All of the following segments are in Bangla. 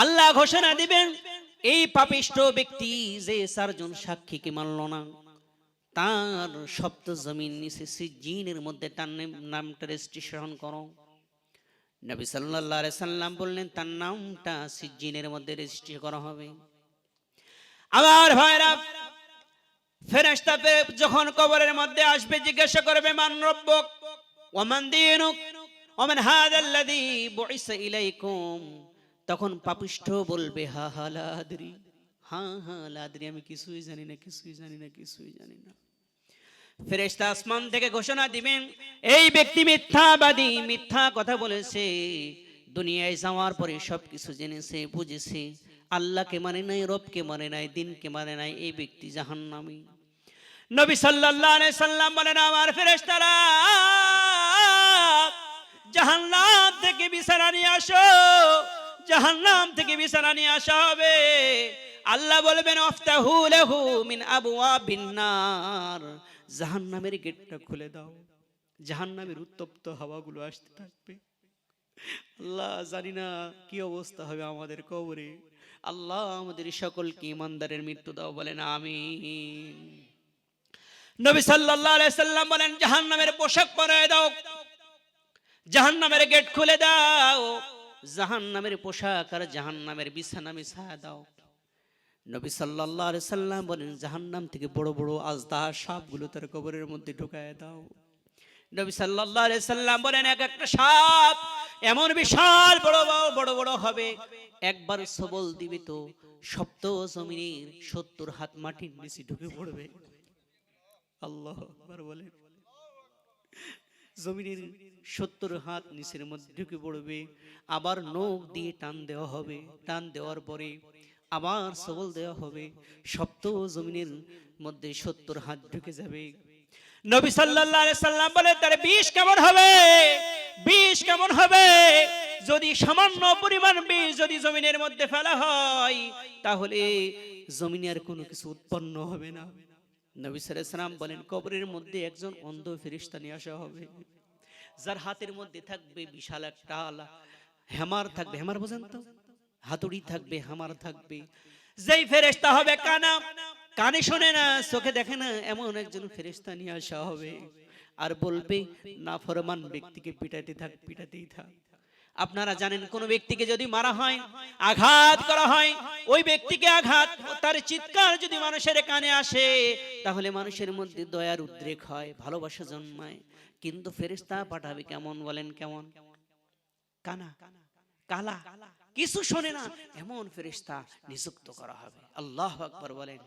আল্লাহ ঘোষণা দিবেন, এই পাপিষ্ট ব্যক্তি যে চারজন সাক্ষীকে মানল না, তার সপ্ত জমিন নিচে সিজিনের মধ্যে তার নাম- নামটা রেজিস্ট্রেশন করো। নবী আলাইহি সাল্লাম বললেন, তার নামটা সিজিনের মধ্যে রেজিস্ট্রি করা হবে। আমার ভাইরা, ফেরেশতা ফেরে- যখন কবরের মধ্যে আসবে, জিজ্ঞাসা করবে, মান রব্বক ওমান দীনুক ওমান হাদাল্লাযী বুইসা ইলাইকুম তখন পাপিষ্ঠ বলবে, হা হা, লাদরি, হা হা, লাদরি, আমি কিছুই জানি না, কিছুই জানি না, কিছুই জানি না। ফেরেশতা আসমান থেকে ঘোষণা দিবেন, এই ব্যক্তি মিথ্যাবাদী, মিথ্যা কথা বলেছে, দুনিয়ায় যাওয়ার পরে সব কিছু জেনেছে, বুঝেছে, আল্লাহকে মানে নাই, রবকে মানে নাই, দিনকে মানে নাই, এই ব্যক্তি জাহান্নামী। নবী সাল্লাল্লাহু আলাইহি সাল্লাম বলেন, আমার ফেরেশতারা, জাহান্নাম থেকে বিছানা নিয়ে আসো জাহান্নাম থেকে বিছানা নিয়ে আসা হবে। আল্লাহ বলবেন, আফতাহু লাহু মিন আবওয়াবিন নার। জাহান্নামের গেটটা খুলে দাও। জাহান্নামের উত্তপ্ত হাওয়াগুলো আসতে থাকবে। আল্লাহ, জানি না কি অবস্থা হবে আমাদের কবরে। আল্লাহ আমাদের সকলকে ইমানদারের মৃত্যু দাও, বলেন আমিন। নবী সাল্লাল্লাহু আলাইহি সাল্লাম বলেন, জাহান্নামের পোশাক পরায় দাও। জাহান্নামের গেট খুলে দাও। জাহান্নামের পোশাক আর জাহান জাহান্নামের বিছানা মিশায় দাও। নবী আলাইহি সাল্লাম বলেন, জাহান্নাম থেকে বড় বড় আজদা সাপগুলো তার কবরের মধ্যে ঢুকায় দাও। নবী আলাইহি সাল্লাম বলেন, এক একটা সাপ এমন বিশাল বড় বড় বড় বড় হবে। একবার সবল দিবে তো সপ্ত জমিনের সত্তর হাত মাটির নিচে ঢুকে পড়বে। আল্লাহ বলেন। জমিনের সত্তর হাত নিচের মধ্যে ঢুকে পড়বে, আবার নখ দিয়ে টান দেওয়া হবে। টান দেওয়ার পরে আবার সবল দেওয়া হবে। সপ্ত জমিনের মধ্যে সত্তর হাত ঢুকে যাবে। নবী সাল্লাল্লাহু আলাইহি সাল্লাম বলে তার বিষ কেমন হবে? বিষ কেমন হবে? যদি সামান্য পরিমাণ বিষ যদি জমিনের মধ্যে ফেলা হয়, তাহলে জমিনে আর কোনো কিছু উৎপন্ন হবে না। নবী সাল্লাম বলেন, কবরের মধ্যে একজন অন্ধ ফেরিস্তা নিয়ে আসা হবে। যার হাতের মধ্যে থাকবে বিশাল একটা আলা। হেমার থাকবে, হেমার বোঝেন তো? হাতুড়ি থাকবে, হামার থাকবে। যেই ফেরেস্তা হবে কানা, কানে শোনে না, চোখে দেখে না, এমন একজন ফেরেস্তা নিয়ে আসা হবে। আর বলবে না ফরমান ব্যক্তিকে পিটাতে থাক পিটাতেই থাক। আপনারা জানেন, কোন ব্যক্তিকে যদি মারা হয়, আঘাত করা হয়, ওই ব্যক্তিকে আঘাত, তার চিৎকার যদি মানুষের কানে আসে, তাহলে মানুষের মধ্যে দয়ার উদ্রেক হয়, ভালোবাসা জন্মায়। কিন্তু ফেরেশতা পাঠাবে কেমন বলেন, কেমন? কানা, কালা, কিছু শোনে না, এমন ফেরেশতা নিযুক্ত করা হবে। আল্লাহ আকবর বলেন।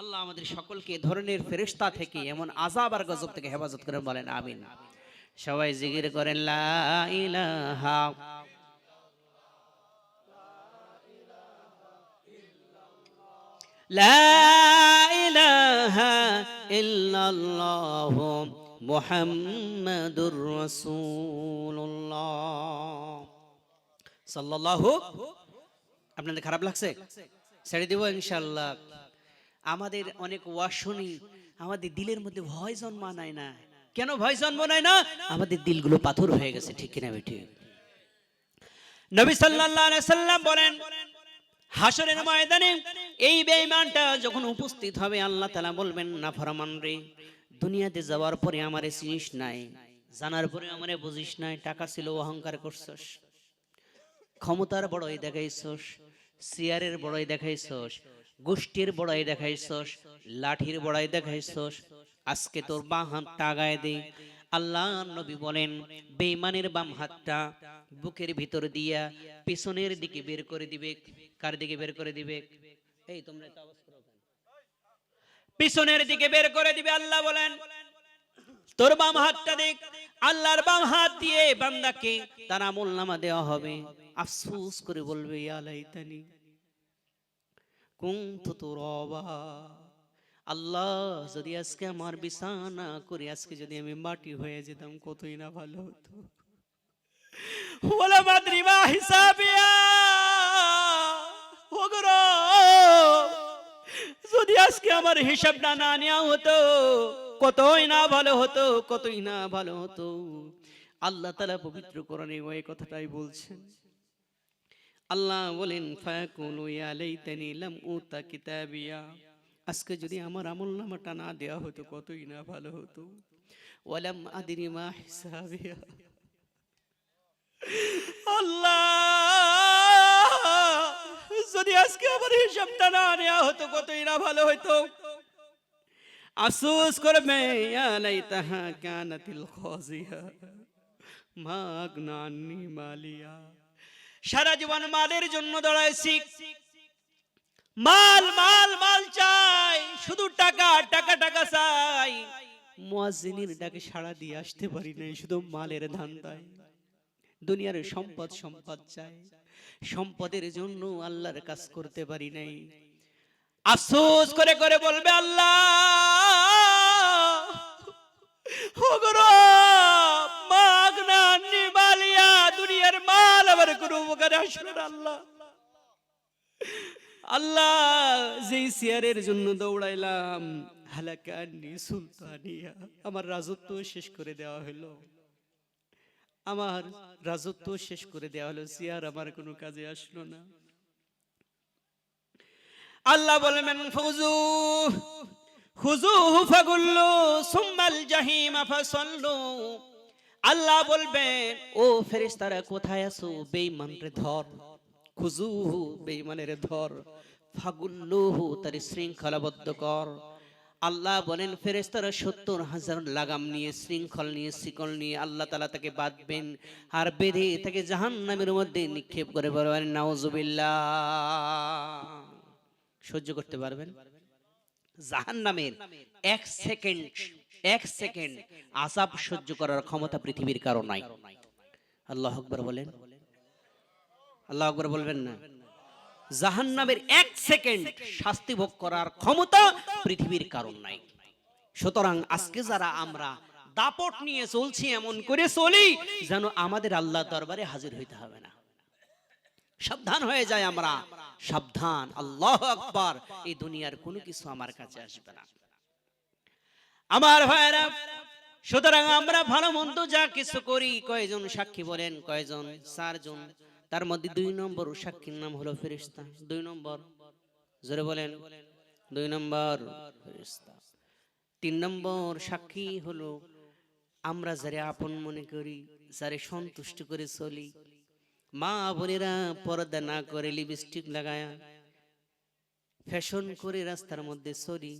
আল্লাহ আমাদের সকলকে ধরনের ফেরেশতা থেকে, এমন আজাব আর গজব থেকে হেফাজত করেন বলেন, আমিন। সবাই জিকির করেন আপনাদের খারাপ লাগছে? ছেড়ে দিব ইনশাআল্লাহ। আমাদের অনেক ওয়াজ আমাদের দিলের মধ্যে ভয় জন্মানায় না কেন ভয় জন্মানায় না? আমাদের দিলগুলো পাথর হয়ে গেছে, ঠিক কিনা বেঠি? নবী সাল্লাল্লাহু আলাইহি সাল্লাম বলেন হাসরের ময়দানে এই বেঈমানটা যখন উপস্থিত হবে, আল্লাহ তাআলা বলবেন, না ফরমান রে, দুনিয়াতে যাওয়ার পরে আমারে চিনিস নাই, জানার পরে আমারে বুঝিস নাই, টাকা ছিল, অহংকার করছস, ক্ষমতার বড়ই দেখাইছস চেয়ারের বড়ই দেখাইছস, গোষ্ঠীর বড়াই দেখাইছস, লাঠির বড়াই দেখাইছস আজকে তোর বাম হাতটা আগায় দে। আল্লাহ নবী বলেন, বেঈমানের বাম হাতটা বুকের ভিতর দিয়া পিছনের দিকে বের করে দিবে। কার দিকে বের করে দিবে? এই তোমরা পিছনের দিকে বের করে দিবে, আল্লাহ বলেন। তোর বাম হাতটা দেখ, আল্লাহর বাম হাত দিয়ে বান্দাকে তার আমল নামা দেওয়া হবে। আফসোস করে বলবে, ইয়া লাইতানি কুনতু তুরাবা। আল্লাহ, যদি আজকে আমার বিছানা করে, আজকে যদি আমি মাটি হয়ে যেতাম, কতই না ভালো হতো। যদি আজকে আমার হিসাবটা না নেওয়া হতো, কতই না ভালো হতো, কতই না ভালো হতো। আল্লাহ তালা পবিত্র কোরআনে ওই কথাটাই বলছেন। আল্লাহ বলেন, ফায়াকুলু ইয়া লাইতানি লাম উতা কিতাবিয়া। আজকে যদি আমার আমল নামাটা না দেওয়া হতো, কতই না ভালো হতো। ওয়ালাম আদিরি মা যদি আজকে আমার হিসাবটা না নেওয়া হতো, কতই না ভালো হতো করবে কানাতিল খাজিয়া। মা আগনানি মালিয়া সারা জীবন মালের জন্য দাঁড়াইছি। মাল মাল মাল চাই, শুধু টাকা টাকা টাকা চাই। মুয়াজ্জিনের ডাকে সাড়া দিয়ে আসতে পারি নাই, শুধু মালের ধান্দায়। দুনিয়ার সম্পদ সম্পদ চাই। সম্পদের জন্য আল্লাহর কাজ করতে পারি নাই। আফসোস করে করে বলবে আল্লাহ দুনিয়ার মাল আবার কোনো উপকারে না আল্লাহ। আল্লাহ, যেই জন্য দৌড়াইলাম হালাকানি সুলতানিয়া, আমার রাজত্ব শেষ করে দেওয়া হলো আমার রাজত্ব শেষ করে দেওয়া হলো আমার কোনো কাজে আসলো না। আল্লাহ সুম্মাল জাহিমা আল্লাহ বলবেন, ও ফেরেশতারা, কোথায় আছো? বেঈমানরে ধর। খুজুহু ধর, ফাগুল্লুহু তার শৃঙ্খলাবদ্ধ কর। আল্লাহ বলেন, ফেরেশতারা সত্তর হাজার লাগাম নিয়ে, শৃঙ্খল নিয়ে, শিকল নিয়ে আল্লাহ তালা তাকে বাঁধবেন আর বেঁধে তাকে জাহান্নামের মধ্যে নিক্ষেপ করে সহ্য করতে পারবেন? জাহান্নামের এক সেকেন্ড এক সেকেন্ড আজাব সহ্য করার ক্ষমতা পৃথিবীর কারও নাই। আল্লাহ আকবর বলেন। আল্লাহ আকবর বলবেন না। জাহান্নামের এক সেকেন্ড শাস্তি ভোগ করার ক্ষমতা পৃথিবীর কারণ নাই। সুতরাং আজকে যারা আমরা দাপট নিয়ে চলছি, এমন করে চলি, যেন আমাদের আল্লাহ দরবারে হাজির হইতে হবে না। সাবধান হয়ে যায় আমরা। সাবধান। আল্লাহ আকবার। এই দুনিয়ার কোনো কিছু আমার কাছে আসবে না। আমার ভাইরা সুতরাং আমরা ভালো মন্দ যা কিছু করি, কয়জন সাক্ষী বলেন? কয়জন? চারজন। তার মধ্যে দুই নম্বর সাক্ষীর নাম হলো ফেরিস্তা দুই নম্বর, জোরে বলেন। দুই নম্বর ফেরিস্তা তিন নম্বর সাক্ষী হলো আমরা যারে আপন মনে করি, যারে সন্তুষ্ট করে চলি। মা বোনেরা পর্দা না করে লিপস্টিক লাগায়া ফ্যাশন করে রাস্তার মধ্যে চলি,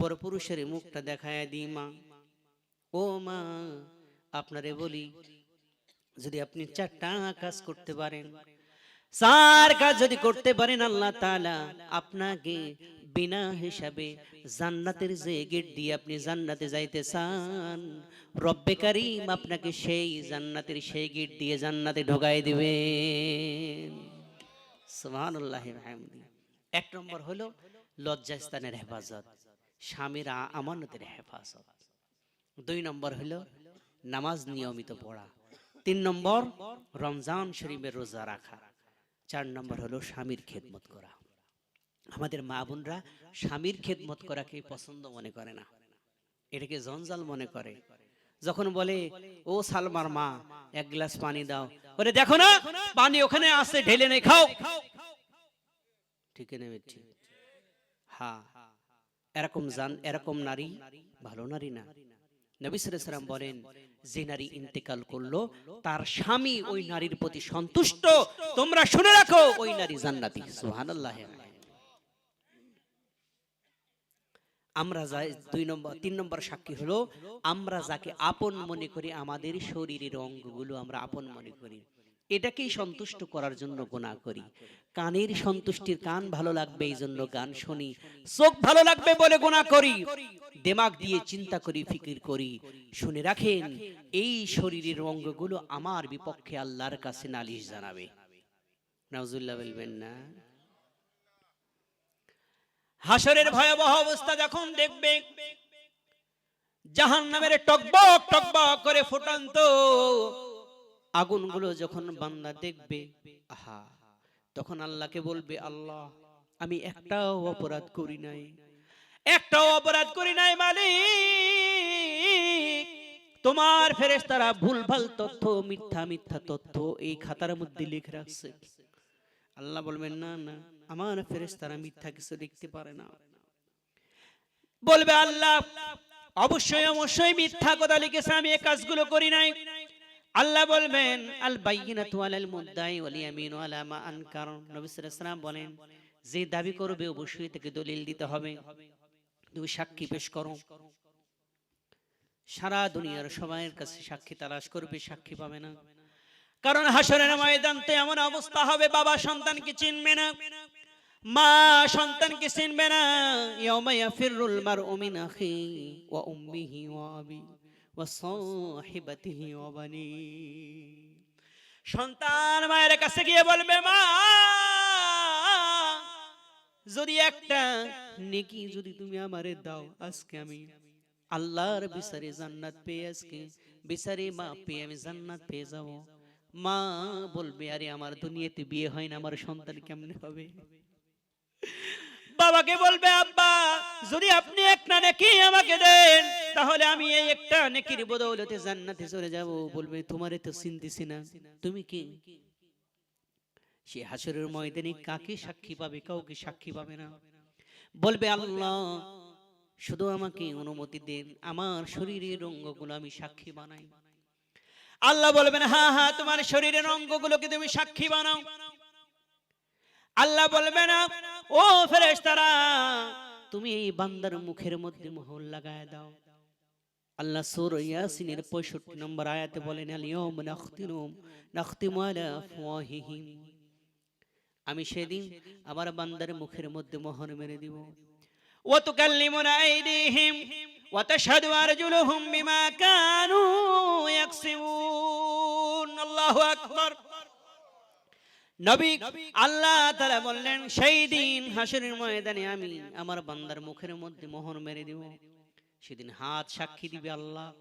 পরপুরুষের মুখটা দেখায় দিই মা। ও মা, আপনারে বলি যদি আপনি চারটা কাজ করতে পারেন, চার কাজ যদি করতে পারেন আল্লাহ তাআলা, আপনাকে বিনা হিসাবে জান্নাতের যে গেট দিয়ে আপনি জান্নাতে যাইতে চান, রব্বে কারিম আপনাকে সেই জান্নাতের সেই গেট দিয়ে জান্নাতে ঢোকাই বিহামদি এক নম্বর হলো লজ্জাস্থানের হেফাজত, স্বামীর আমানতের হেফাজত। দুই নম্বর হলো নামাজ নিয়মিত পড়া। তিন নম্বর, রমজান শরীফের রোজা রাখা। চার নম্বর হলো স্বামীর খেদমত করা। আমাদের মা বোনরা স্বামীর খেদমত করাকে পছন্দ মনে করে না। এটাকে জঞ্জাল মনে করে। যখন বলে, ও সালমার মা, এক গ্লাস পানি দাও। বলে, দেখো না, পানি ওখানে আছে, ঢেলে নেই খাও। ঠিক নেবে ঠিক হ্যাঁ এরকম জান, এরকম নারী, ভালো নারী না। নবী সাল্লাম বলেন যে নারী ইন্তেকাল করল তার স্বামী ওই নারীর প্রতি সন্তুষ্ট। তোমরা শুনে রাখো ওই নারী জান্নাতি। সুবহানাল্লাহ। আমরা যাই দুই নম্বর তিন নম্বর সাক্ষী হলো আমরা যাকে আপন মনে করি আমাদের শরীরের অঙ্গগুলো আমরা আপন মনে করি। এটাকেই সন্তুষ্ট করার জন্য গোনা করি। কানের সন্তুষ্টির কান ভালো লাগবে এই জন্য গান শুনি। চোখ ভালো লাগবে বলে গোনা করি। দেমাগ দিয়ে চিন্তা করি, ফিকির করি। শুনে রাখেন, এই শরীরের অঙ্গগুলো আমার বিপক্ষে আল্লাহর কাছে নালিশ জানাবে। নাউজুল্লাহ বলবেন না। হাসরের ভয়াবহ অবস্থা যখন দেখবে জাহান নামের টকবক টকবক করে ফুটান্ত আগুনগুলো যখন বান্দা দেখবে, আহা, তখন আল্লাহকে বলবে, আল্লাহ, আমি একটাও অপরাধ করি নাই। একটাও অপরাধ করি নাই মালিক। তোমার ফেরেশতারা ভুলভাল তথ্য, মিথ্যা মিথ্যা তথ্য এই খাতার মধ্যে লিখে রাখছে। আল্লাহ বলবেন, না না, আমার ফেরেশতারা মিথ্যা কিছু দেখতে পারে না। বলবে, আল্লাহ, অবশ্যই অবশ্যই মিথ্যা কথা লিখেছে, আমি এই কাজগুলো করি নাই। আল্লাহ বলবেন, আল বাইয়িনাতু আলাল মুদ্দাই ওয়াল ইয়ামিনু আলা মা আনকার। নবী সাল্লাল্লাহু আলাইহি বলেন, যে দাবি করবে অবশ্যই তাকে দলিল দিতে হবে। তুমি সাক্ষী পেশ করো। সারা দুনিয়ার সবাইয়ের কাছে সাক্ষী তালাশ করবে, সাক্ষী পাবে না। কারণ হাসরের ময়দানতে এমন অবস্থা হবে, বাবা সন্তানকে চিনবে না, মা সন্তানকে চিনবে না। ইয়াউমা ইয়াফিরুল মারউ মিন আখি ওয়া উম্মিহি ওয়া আবি। ওয়া সাহিবাতিহি সন্তান মায়ের কাছে গিয়ে বলবে, মা, যদি একটা নেকি যদি তুমি আমারে দাও, আজকে আমি আল্লাহর বিচারে জান্নাত পেয়ে আজকে, বিচারে মা পেয়ে আমি জান্নাত পেয়ে যাব। মা বলবে, আরে, আমার দুনিয়াতে বিয়ে হয় না, আমার সন্তান কেমনে হবে? বাবাকে বলবে, আব্বা, যদি আপনি একটা নেকি আমাকে দেন, তাহলে আমি এই একটা নেকির বদৌলতে জান্নাতে চলে যাব। বলবে, তোমারে তো চিনতেছি না। তুমি কি? সে হাসরের ময়দানে কাকে সাক্ষী পাবে, কাউকে সাক্ষী পাবে না। বলবে, আল্লাহ, শুধু আমাকে অনুমতি দেন, আমার শরীরের অঙ্গগুলো আমি সাক্ষী বানাই। আল্লাহ বলবেন হ্যাঁ হ্যাঁ তোমার শরীরের অঙ্গগুলোকে তুমি সাক্ষী বানাও। আল্লাহ বলবে না, ও ফেরেশতারা, তুমি এই বান্দার মুখের মধ্যে মোহর লাগায় দাও। আল্লাহ সূরা ইয়াসিনের 65 নম্বর আয়াতে বলেন আল নাখতিনুম নাখতিমু আলা আমি সেদিন আমার বান্দার মুখের মধ্যে মোহর মেরে দিব। ওয়া তুকাল্লিমুনা আইদিহিম, ওয়া তাশহাদু আরজুলুহুম বিমা কানু ইয়াকসিবুন। আল্লাহু আকবার। নবী আল্লাহ তাআলা বললেন, সেই দিন হাসরের ময়দানে আমি আমার বান্দার মুখের মধ্যে মোহর মেরে দিব। সেদিন হাত সাক্ষী দিবে আল্লাহ।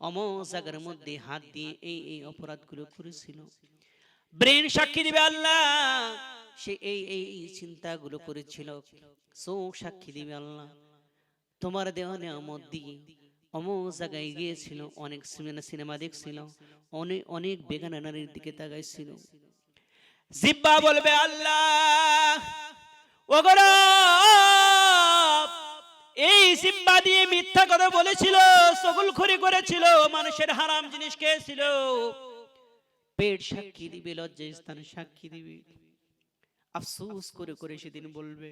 অম জায়গার মধ্যে হাত দিয়ে এই এই অপরাধগুলো করেছিল। ব্রেন সাক্ষী দিবে আল্লাহ। সে এই এই চিন্তাগুলো করেছিল। চোখ সাক্ষী দিবে আল্লাহ। তোমার দেওয়া নেয়ামত দিয়ে অমো জায়গায় গিয়েছিল। অনেক সিনেমা সিনেমা দেখছিল। অনেক অনেক বেগানা নারীর দিকে তাকাইছিল। জিব্বা বলবে আল্লাহ। এই জিব্বা দিয়ে মিথ্যা কথা বলেছিল সগুলখড়ি করেছিল, মানুষের হারাম জিনিস খেয়েছিল। পেট সাক্ষী দিবে লজ্জা স্থান সাক্ষী দিবে। আফসোস করে করে সেদিন বলবে,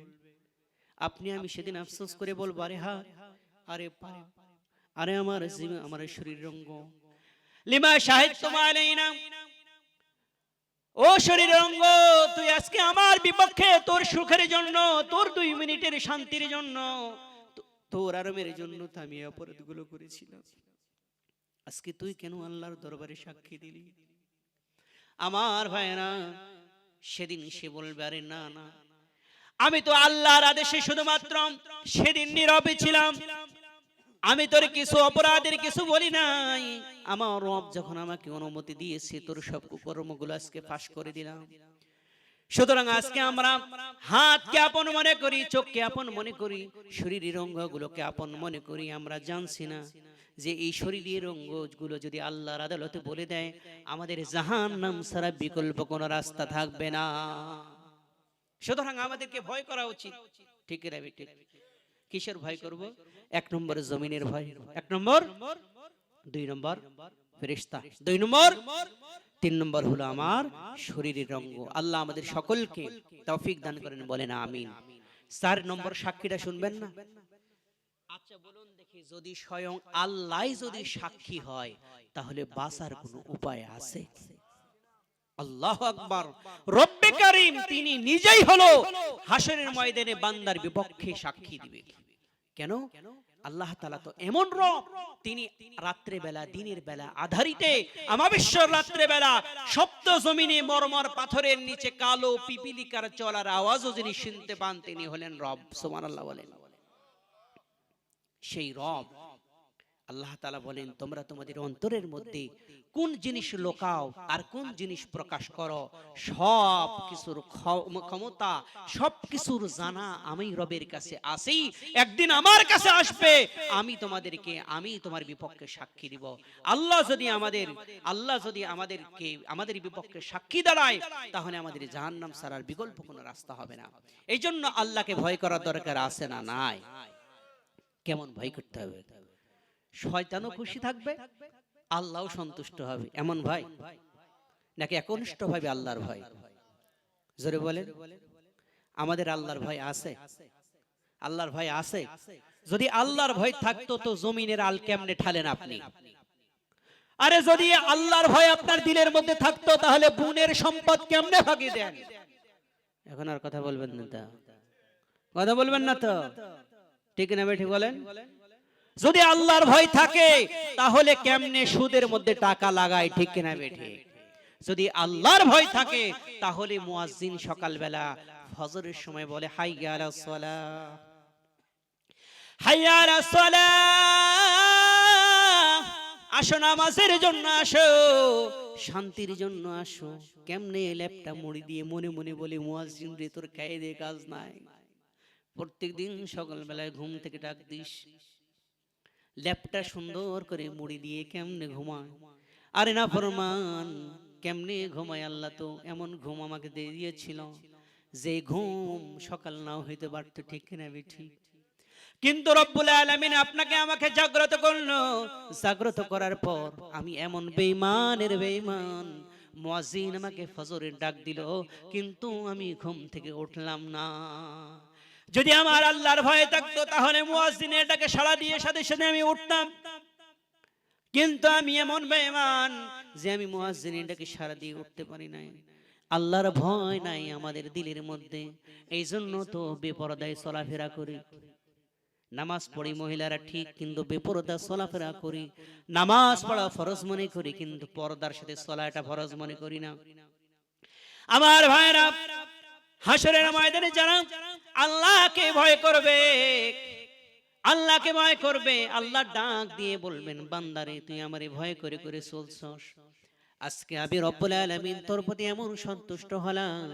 আপনি আমি সেদিন আফসোস করে বলব, আরে হা, আরে পারে আরে আমার আমার শরীর রঙ্গ। লিমা সাহিত্য মালাইনা ও শরীর অঙ্গ, তুই আজকে আমার বিপক্ষে তোর সুখের জন্য, তোর দুই মিনিটের শান্তির জন্য তোর আরামের জন্য আমি এই অপরাধগুলো করেছিলাম। আজকে তুই কেন আল্লাহর দরবারে সাক্ষী দিলি? আমার ভাইরা সেদিন সে বলবে, আরে না না। আমি তো আল্লাহর আদেশে শুধুমাত্র সেদিন নীরবে ছিলাম। আমি তোর কিছু অপরাধের কিছু বলি নাই। আমার রব যখন আমাকে অনুমতি দিয়েছে, তোর সব কর্মগুলো আজকে ফাঁস করে দিলাম। সুতরাং আজকে আমরা হাতকে আপন মনে করি, চোখকে আপন মনে করি, শরীরের অঙ্গগুলোকে আপন মনে করি, আমরা জানছি না যে এই শরীরের অঙ্গগুলো যদি আল্লাহর আদালতে বলে দেয়, আমাদের জাহান নাম ছাড়া বিকল্প কোনো রাস্তা থাকবে না। সুতরাং আমাদেরকে ভয় করা উচিত। ঠিক রাবি ঠিক? কিসের ভয় করব? এক নম্বর জমিনের ভয়। এক নম্বর? দুই নম্বর? ফেরেশতা। দুই নম্বর? তিন নম্বর হলো আমার শরীরের রঙ্গ আল্লাহ আমাদের সকলকে তৌফিক দান করেন বলেন আমিন। চার নম্বর সাক্ষীটা শুনবেন না? আচ্ছা বলুন দেখি যদি স্বয়ং আল্লাহ যদি সাক্ষী হয় তাহলে বাঁচার কোনো উপায় আছে? আল্লাহ আকবার। রব্বে কারিম তিনি নিজেই হলো হাসরের ময়দানে বান্দার বিপক্ষে সাক্ষী দিবে। কেন? আল্লাহ তালা তো এমন রব তিনি রাত্রে বেলা দিনের বেলা আধারিতে আমাবিশ্বর রাত্রে বেলা সপ্ত জমিনে মরমর পাথরের নিচে কালো পিপিলিকার চলার আওয়াজও যিনি শুনতে পান তিনি হলেন রব। সোমান আল্লাহ বলেন। সেই রব আল্লাহ তালা বলেন, তোমরা তোমাদের অন্তরের মধ্যে কোন জিনিস লোকাও আর কোন জিনিস প্রকাশ করো? সব কিছুর ক্ষমতা সব কিছুর জানা আমি রবের কাছে আসি একদিন আমার কাছে আসবে, আমি তোমাদেরকে, আমি তোমার বিপক্ষে সাক্ষী দিব। আল্লাহ যদি আমাদের, আল্লাহ যদি আমাদেরকে, আমাদের বিপক্ষে সাক্ষী দাঁড়ায়, তাহলে আমাদের জাহান্নাম সারার বিকল্প কোনো রাস্তা হবে না। এই জন্য আল্লাহকে ভয় করার দরকার আছে না নাই? কেমন ভয় করতে হবে? শয়তানও খুশি থাকবে আল্লাহও সন্তুষ্ট হবে। এমন ভাই? নাকি একনিষ্ঠ ভাবে আল্লাহর ভয় জোরে বলেন। আমাদের আল্লাহর ভয় আছে। আল্লাহর ভয় আছে। যদি আল্লাহর ভয় থাকতো তো জমিনের আল কেমনে ঠালেন আপনি? আরে যদি আল্লাহর ভয় আপনার দিলের মধ্যে থাকতো তাহলে বুনের সম্পদ কেমনে ভাগি দেন? এখন আর কথা বলবেন না তো। কথা বলবেন না তো। ঠিক না ঠিক বলেন। যদি আল্লাহর ভয় থাকে, তাহলে কেমনে সুদের মধ্যে টাকা লাগায়? ঠিক কিনা বেঠে? যদি আল্লাহর ভয় থাকে, তাহলে মুয়াজ্জিন সকালবেলা ফজরের সময় বলে হাইয়া আলাস সালাহ হাইয়া আলাস সালাহ আসো নামাজের জন্য আসো, শান্তির জন্য আসো। কেমনে ল্যাপটা মুড়ি দিয়ে মনে মনে বলে, মুয়াজ্জিন রে, তোর কায়দে কাজ নাই। প্রত্যেকদিন সকালবেলায় ঘুম থেকে ডাক দিস ল্যাপটা সুন্দর করে মুড়ি দিয়ে কেমনে ঘুমায়? আরে না ফরমান, কেমনে ঘুমায় আল্লাহ তো? এমন ঘুম আমাকে দিয়ে দিয়েছিল যে ঘুম সকাল নাও হইতে পারতো ঠিক কিনা ঠিক কিন্তু রব্বুল আলামিন আপনাকে আমাকে জাগ্রত করল। জাগ্রত করার পর আমি এমন বেঈমানের বেঈমান। মুয়াজ্জিন আমাকে ফজরের ডাক দিল, কিন্তু আমি ঘুম থেকে উঠলাম না। যদি আমার আল্লাহর ভয় থাকতো, তাহলে মুয়াজ্জিনের এটাকে সাড়া দিয়ে সাথে সাথে আমি উঠতাম। কিন্তু আমি এমন বেঈমান যে আমি মুয়াজ্জিনের এটাকে সাড়া দিয়ে উঠতে পারি নাই। আল্লাহর ভয় নাই আমাদের দিলের মধ্যে। এই জন্য তো বেপরদায় চলাফেরা করি। নামাজ পড়ি মহিলারা ঠিক, কিন্তু বেপরদা চলাফেরা করি। নামাজ পড়া ফরজ মনে করি, কিন্তু পর্দার সাথে চলাটা ফরজ মনে করি না। আমার ভাইরা হাসরের ময়দানে যারা আল্লাহকে ভয় করবে, আল্লাহকে ভয় করবে আল্লাহ ডাক দিয়ে বলবেন, বান্দারে, তুই আমারে ভয় করে করে চলছস। আজকে আমি রব্বুল আলামিন তোর প্রতি এমন সন্তুষ্ট হলাম,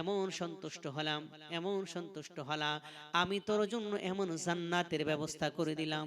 এমন সন্তুষ্ট হলাম, এমন সন্তুষ্ট হলাম। আমি তোর জন্য এমন জান্নাতের ব্যবস্থা করে দিলাম।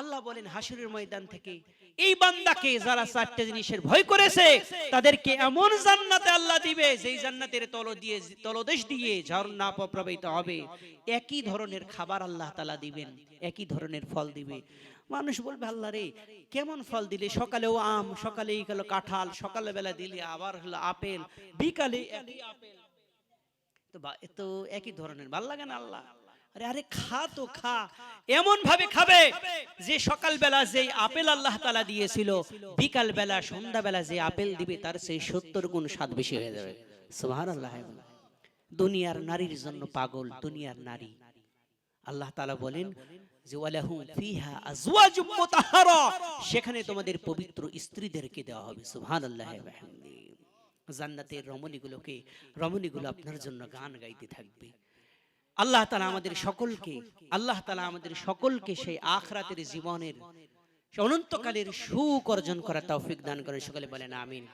আল্লাহ বলেন হাসরের ময়দান থেকে, এই বান্দাকে যারা চারটে জিনিসের ভয় করেছে, তাদেরকে এমন জান্নাতে আল্লাহ দিবে, যেই জান্নাতের তল দিয়ে, তলদেশ দিয়ে ঝর্ণা প্রবাহিত হবে। একই ধরনের খাবার আল্লাহ তালা দিবেন, একই ধরনের ফল দিবে। মানুষ বলবে, আল্লাহ রে, কেমন ফল দিলে? সকালেও আম সকালে গেল কাঁঠাল, সকালে বেলা দিলে আবার হলো আপেল, বিকালে একই আপেল। তো একই ধরনের, ভালো লাগে না আল্লাহ? আরে আরে খা তো খা এমন ভাবে খাবে যে সকালবেলা যে আপেল আল্লাহ তালা দিয়েছিল বিকাল বেলা সন্ধ্যা বেলা যে আপেল দিবে তার সেই সত্তর গুণ স্বাদ বেশি হয়ে যাবে। সুবহান আল্লাহ দুনিয়ার নারীর জন্য পাগল দুনিয়ার নারী। আল্লাহ তালা বলেন যে ওয়ালাহুম ফিহা আজওয়াজুম মুতাহহারা সেখানে তোমাদের পবিত্র স্ত্রীদেরকে দেওয়া হবে। সুবহানাল্লাহ ওয়া বিহামদিহি জান্নাতের রমণীগুলোকে রমণীগুলো আপনার জন্য গান গাইতে থাকবে। আল্লাহ তালা আমাদের সকলকে আল্লাহ তালা আমাদের সকলকে সেই আখরাতের জীবনের অনন্তকালের সুখ অর্জন করা তৌফিক দান করে সকলে বলেন আমিন।